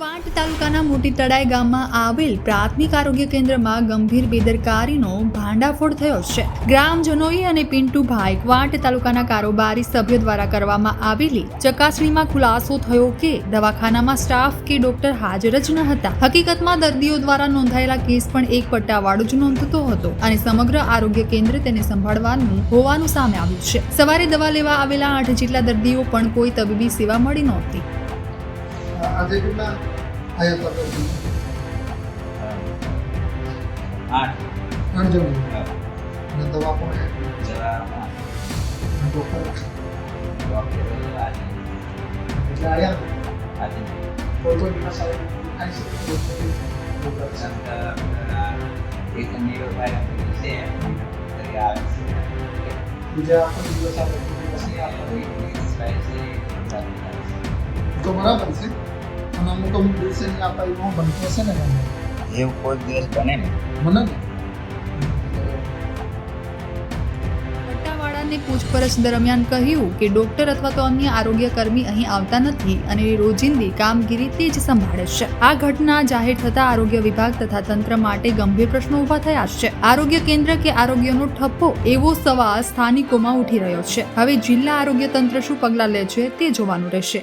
વાંટ તાલુકાના મોટી તળાઈ ગામમાં આવેલ પ્રાથમિક આરોગ્ય કેન્દ્રમાં ગંભીર બેદરકારીનો ભાંડાફોડ થયો છે. ગ્રામજનોએ અને પિન્ટુભાઈ વાંટ તાલુકાના કારોબારી સભ્યો દ્વારા કરવામાં આવેલી ચકાસણીમાં ખુલાસો થયો કે દવાખાનામાં સ્ટાફ કે ડોક્ટર હાજર જ ન હતા. હકીકતમાં દર્દીઓ દ્વારા નોંધાયેલા કેસ પણ એક પટ્ટાવાળો જ નોંધતો હતો અને સમગ્ર આરોગ્ય કેન્દ્ર તેને સંભાળવાનું હોવાનું સામે આવ્યું છે. સવારે દવા લેવા આવેલા આઠ જેટલા દર્દીઓ પણ કોઈ તબીબી સેવા મળી નહોતી. આજે કેટલા આવ્યા હતા દર્દી આઠ આઠ જણ હા. અને દવા પણ જરા પાંચ. ડોક્ટર ડૉક્ટર આજે એટલે આવ્યા આજે કોઈ કોઈ દિવસ આવે થાય છે કોઈ કોઈ ડોક્ટર છે. એક નીરવભાઈ અમીર છે તરી આવે છે બીજા આખો દિવસ આવે કોઈ દિવસ નહીં આવે એક નીરજભાઈ છે એક પ્રસાદભાઈ છે. તો બરાબર છે અને અમુક અમુક દિવસે નહીં આપતા એવું બનતું હશે ને એવું કોઈ દિવસ બને ને? મને પટ્ટાવાળાને પૂછપરછ દરમિયાન કહ્યું કે ડોક્ટર અથવા તો અન્ય આરોગ્ય કર્મી અહીં આવતા નથી અને રોજિંદી કામગીરી તે જ સંભાળે છે. આ ઘટના જાહેર થતા આરોગ્ય વિભાગ તથા તંત્ર માટે ગંભીર પ્રશ્નો ઊભા થયા છે. આરોગ્ય કેન્દ્ર કે આરોગ્યનો ઠપ્પો એવો સવાલ સ્થાનિકોમાં ઉઠી રહ્યો છે. હવે જિલ્લા આરોગ્ય તંત્ર શું પગલાં લે છે તે જોવાનું રહેશે.